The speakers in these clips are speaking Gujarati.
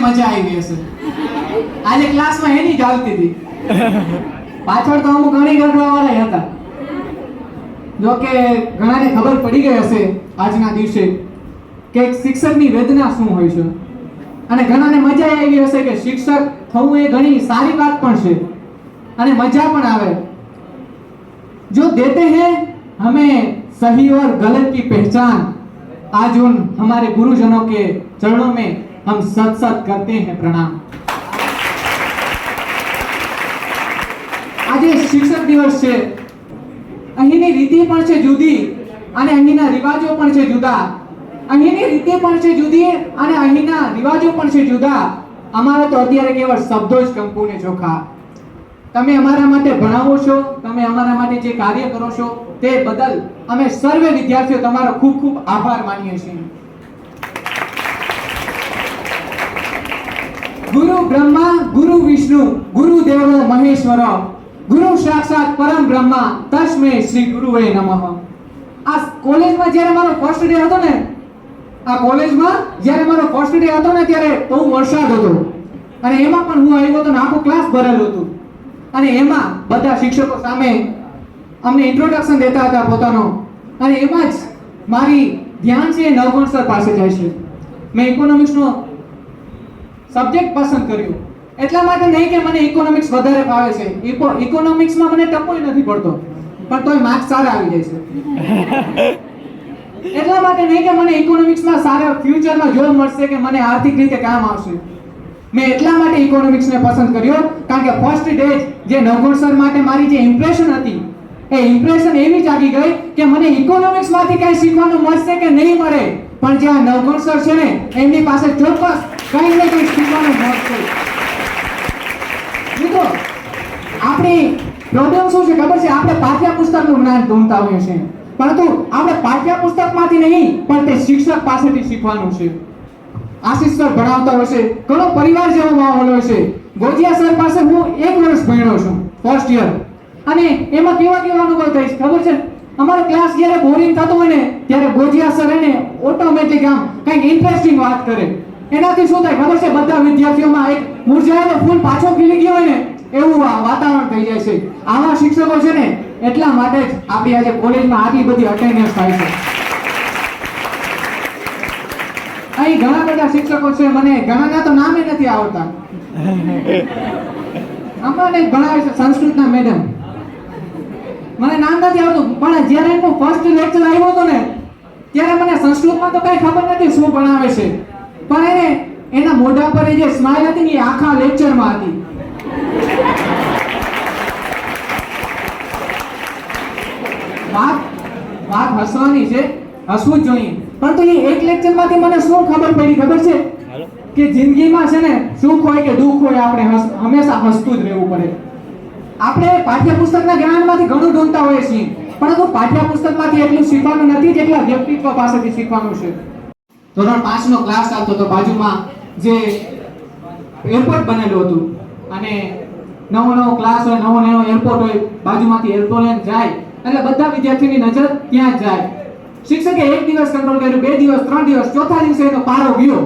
મજા આવી હશે આજે ક્લાસમાં એની જ આવતી હતી પાછળ તો અમુક ઘણી ગરબડાવાળા હતા જો કે ઘણાને ખબર પડી ગઈ હશે આજના દિવસે કે એક શિક્ષકની વેદના શું હોય છે અને ઘણાને મજા આવી હશે કે શિક્ષક થવું એ ઘણી સારી વાત પણ છે અને મજા પણ આવે जो देते हैं हमें सही और गलत की पहचान आज उन हमारे गुरुजनों के चरणों में हम सत सत करते हैं प्रणाम આજે શિક્ષક દિવસ છે અહીંની રીતિ પણ છે જુદી અને અહીંના રિવાજો પણ છે જુદા અહીંની રીતિ પણ છે જુદી અને અહીંના રિવાજો પણ છે જુદા અમારે તો અત્યારે કેવળ શબ્દો જ કંકુને ચોખા તમે અમારા માટે ભણાવો છો તમે અમારા માટે જે કાર્ય કરો છો તે બદલ અમે સર્વે વિદ્યાર્થીઓ તમારો ખૂબ ખૂબ આભાર માનીએ છીએ ગુરુ બ્રહ્મા, ગુરુ વિષ્ણુ, ગુરુ દેવો, મહેશ્વર, ગુરુ સાક્ષાત પરમ બ્રહ્મા, તસ્મે શ્રી ગુરુવે નમઃ. આ કોલેજમાં જ્યારે મારો ફર્સ્ટ ડે હતો ને, આ કોલેજમાં જ્યારે મારો ફર્સ્ટ ડે હતો ને, ત્યારે બહુ વરસાદ હતો. અને એમાં પણ હું આવ્યો હતો ને, આખો ક્લાસ ભરેલો હતો. અને એમાં બધા શિક્ષકો સામે અમને ઇન્ટ્રોડક્શન દેતા હતા પોતાનો. અને એમાં જ મારી ધ્યાન છે નવગણ સર પાસે જાય છે. મેં ઇકોનોમિક્સનો સબ્જેક્ટ પસંદ કર્યું. એટલા માટે નહીં કે મને ઇકોનોમિક્સ વધારે ફાવે છે. ઇકો ઇકોનોમિક્સમાં મને ટપોય નથી પડતો. પણ તોય માર્ક્સ સારા આવી જાય છે. એટલા માટે નહીં કે મને ઇકોનોમિક્સમાં સારા ફ્યુચરમાં જોબ મળશે કે મને આર્થિક રીતે કામ આવશે. મેં એટલા માટે ઇકોનોમિક્સને પસંદ કર્યો કારણ કે ફર્સ્ટ ડે જે નવગુણ સર માટે મારી જે ઇમ્પ્રેશન હતી એ ઇમ્પ્રેશન એવી જાગી ગઈ કે મને ઇકોનોમિક્સમાંથી કંઈ શીખવાનું મળશે કે નહીં મળે. પણ જે આ નવગુણ સર છે ને એમની પાસે ચોક્કસ કંઈ ને કંઈ શીખવાનું મળશે મિત્રો, આપણી પ્રોબ્લેમ શું છે ખબર છે? આપણે પાઠ્યપુસ્તકનું જ્ઞાન ઢૂંઢતા હોઈએ છીએ. પરંતુ આપણે પાઠ્યપુસ્તકમાંથી નહીં, પણ તે શિક્ષક પાસેથી શીખવાનું છે. આશીષ સર ભણાવતા છે. ઘણો પરિવાર જેવો માહોલ છે. ગોજિયા સર પાસે હું એક વર્ષ ભણ્યો છું ફર્સ્ટ યર અને એમાં કેવા કેવા અનુભવ થઈશ ખબર છે? અમારો ક્લાસ જ્યારે બોરિંગ થતો હોય ને, ત્યારે ગોજિયા સર એને ઓટોમેટિક આમ કંઈક ઇન્ટરેસ્ટિંગ વાત કરે. એનાથી શું થાય? ખબર છે? બધા વિદ્યાર્થીઓમાં એક મૂર્છાયેલો ફૂલ પાછો ખીલી ગયો હોય ને, એવું વાતાવરણ થઈ જાય છે. આવા શિક્ષકો છે ને, એટલા માટે જ આપણી આજે કોલેજમાં આટલી બધી અટેન્ડન્સ થાય છે. અહીં ઘણા બધા શિક્ષકો છે, મને ઘણાના તો નામે નથી આવડતા અમારે ભણાવે છે સંસ્કૃતના મેડમ મને નામ નથી આવતું, પણ જ્યારે એનું ફર્સ્ટ લેક્ચર આવ્યો હતો ને, ત્યારે મને સંસ્કૃતમાં તો કઈ ખબર નથી શું ભણાવે છે. પણ એને એના મોઢા પર જે સ્માઈલ હતી ને એ આખા લેક્ચરમાં હતી. વાત વાત હસવાની છે હસવું જ જોઈએ. પરંતુ એ એક લેક્ચરમાંથી મને શું ખબર પડી ખબર છે? કે જિંદગીમાં છે ને સુખ હોય કે દુઃખ હોય આપણે હંમેશા હસતું જ રહેવું પડે. આપણે પાઠ્યપુસ્તકના જ્ઞાનમાંથી ઘણું ઢૂંઢતા હોઈએ છીએ. પરંતુ પાઠ્યપુસ્તકમાંથી એટલું શીખવાનું નથી જેટલા વ્યક્તિત્વ પાસેથી શીખવાનું છે. ધોરણ પાંચ નો ક્લાસ ચાલતો હતો બાજુમાં જે એરપોર્ટ બનેલું હતું અને નવો નવો ક્લાસ હોય, નવો નવો એરપોર્ટ હોય, બાજુમાંથી એરપોર્ટ જાય. એટલે બધા વિદ્યાર્થીઓની નજર ત્યાં જ જાય. શિક્ષકે એક દિવસ કંટ્રોલ કર્યું, બે દિવસ, ત્રણ દિવસ, ચોથા દિવસે એનો પારો ગયો.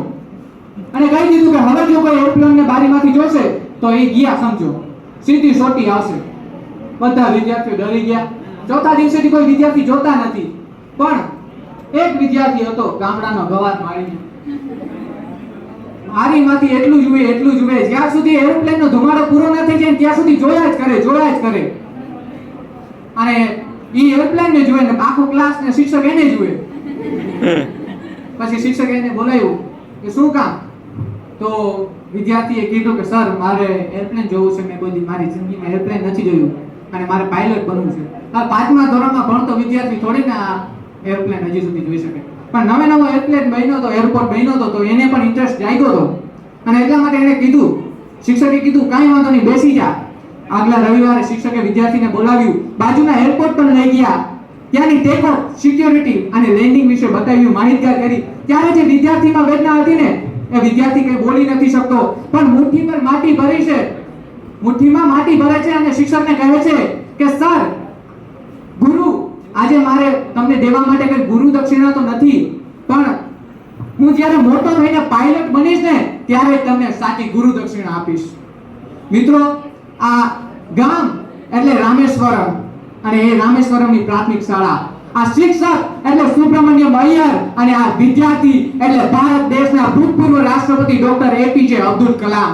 અને કહી દીધું કે હવે જો કોઈ એરોપ્લેન ને બારીમાંથી જોશે, તો એ ગયા સમજો. સીધી સોટી આવશે. બધા વિદ્યાર્થીઓ ડરી ગયા. ચોથા દિવસેથી કોઈ વિદ્યાર્થી જોતા નથી. પણ એક વિદ્યાર્થી હતો, ગામડાનો ગવાર મારી મારીમાંથી એટલું જુએ એટલું જુએ. જ્યાં સુધી એરોપ્લેનનો ધુમાડો પૂરો ન થઈ જાય, ત્યાં સુધી જોયા જ કરે, જોયા જ કરે. અને ઈ એરોપ્લેન ને જોવે ને આખો ક્લાસ ને શિક્ષક એને જુએ. પછી શિક્ષકે એને બોલાવ્યું કે શું કામ? તો વિદ્યાર્થીએ કીધું કે, સર, મારે એરપ્લેન જોવું છે, મેં કોઈ મારી જિંદગીમાં એરપ્લેન નથી જોયું અને મારે પાયલટ બનવું છે. હવે પાંચમા ધોરણમાં ભણતો વિદ્યાર્થી થોડી ના એરોપ્લેન હજી સુધી જોઈ શકે. પણ નવે નવો એરપ્લેન બન્યો હતો એરપોર્ટ બન્યો હતો તો એને પણ ઇન્ટરેસ્ટ જાગ્યો હતો અને એટલા માટે એને કીધું, શિક્ષકે કીધું, કાંઈ વાંધો નહીં, બેસી જા. આગલા રવિવારે શિક્ષકે વિદ્યાર્થીને બોલાવ્યું. બાજુના એરપોર્ટ પર લઈ ગયા. ત્યાંની ટેક સિક્યોરિટી અને લેન્ડિંગ વિશે બતાવ્યું, માહિતગાર કરી. ત્યારે જે વિદ્યાર્થીમાં વેદના હતી ને, એ વિદ્યાર્થી કઈ બોલી નથી શકતો. પણ મુઠ્ઠી પર માટી ભરી છે. મુઠ્ઠીમાં માટી ભરે છે અને શિક્ષકને કહે છે કે, સર આજે મારે તમને દેવા માટે કઈ ગુરુ દક્ષિણા તો નથી, પણ હું જ્યારે મોટો થઈને પાયલટ બનીશ ને, ત્યારે તમને સાચી ગુરુ દક્ષિણા આપીશ. મિત્રો, આ ગામ એટલે રામેશ્વરમ, અને એ રામેશ્વરમની પ્રાથમિક શાળા. આ શિક્ષક એટલે સુબ્રમણ્યમ અય્યર અને આ વિદ્યાર્થી એટલે ભારત દેશના ભૂતપૂર્વ રાષ્ટ્રપતિ ડોક્ટર એપીજે અબ્દુલ કલામ.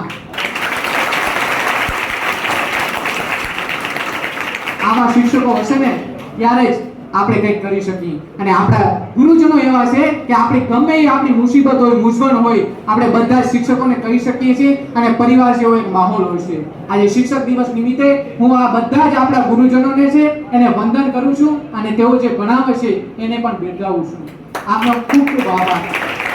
આવા શિક્ષકો હશે ને, ત્યારે જ આપણે કંઈક કરી શકીએ. અને આપણા ગુરુજનો એવા છે કે આપણી ગમે એ આપણી મુસીબત હોય, મૂંઝવણ હોય, આપણે બધા શિક્ષકોને કહી શકીએ છીએ અને પરિવાર જેવો એક માહોલ હોય છે. આજે શિક્ષક દિવસ નિમિત્તે હું આ બધા જ આપણા ગુરુજનોને છે એને વંદન કરું છું અને તેઓ જે ભણાવે છે એને પણ બિરદાવું છું. આપનો ખૂબ ખૂબ આભાર.